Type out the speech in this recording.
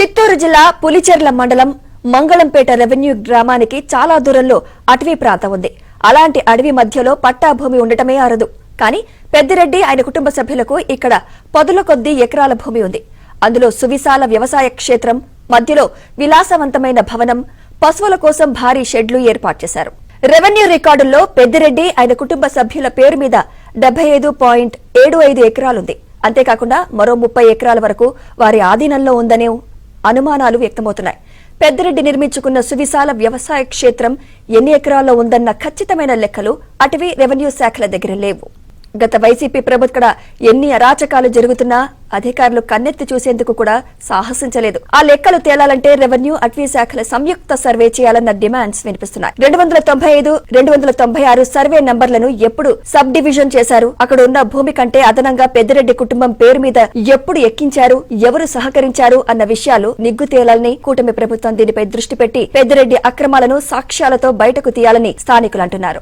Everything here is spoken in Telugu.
చిత్తూరు జిల్లా పులిచెర్ల మండలం మంగళంపేట రెవెన్యూ గ్రామానికి చాలా దూరంలో అటవీ ప్రాంతం ఉంది. అలాంటి అడవి మధ్యలో పట్టా భూమి ఉండటమే అరదు. కానీ పెద్దిరెడ్డి ఆయన కుటుంబ సభ్యులకు ఇక్కడ పదుల కొద్దీ ఎకరాల భూమి ఉంది. అందులో సువిశాల వ్యవసాయ క్షేత్రం మధ్యలో విలాసవంతమైన భవనం పశువుల కోసం భారీ షెడ్లు ఏర్పాటు చేశారు. రెవెన్యూ రికార్డుల్లో పెద్దిరెడ్డి ఆయన కుటుంబ సభ్యుల పేరు మీద డెబ్బై ఐదు పాయింట్ ఏడు ఐదు ఎకరాలుంది. అంతేకాకుండా మరో ముప్పై ఎకరాల వరకు వారి ఆధీనంలో ఉందనే అనుమానాలు వ్యక్తమవుతున్నాయి. పెద్దరెడ్డి నిర్మించుకున్న సువిశాల వ్యవసాయ క్షేత్రం ఎన్ని ఎకరాల్లో ఉందన్న ఖచ్చితమైన లెక్కలు అటవీ రెవెన్యూ శాఖల దగ్గర లేవు. గత వైసీపీ ప్రభుత్వ ఎన్ని అరాచకాలు జరుగుతున్నా అధికారులు కన్నెత్తి చూసేందుకు కూడా సాహసించలేదు. ఆ లెక్కలు తేలాలంటే రెవెన్యూ అటవీ శాఖల సంయుక్త సర్వే చేయాలన్న డిమాండ్స్ వినిపిస్తున్నాయి. రెండు వందల తొంభై ఐదు రెండు వందల తొంభై ఆరు సర్వే నంబర్లను ఎప్పుడు సబ్ డివిజన్ చేశారు? అక్కడ ఉన్న భూమి కంటే అదనంగా పెద్దిరెడ్డి కుటుంబం పేరు మీద ఎప్పుడు ఎక్కించారు? ఎవరు సహకరించారు? అన్న విషయాలు నిగ్గు తేలాలని కూటమి ప్రభుత్వం దీనిపై దృష్టి పెట్టి పెద్దిరెడ్డి అక్రమాలను సాక్ష్యాలతో బయటకు తీయాలని స్థానికులు అంటున్నారు.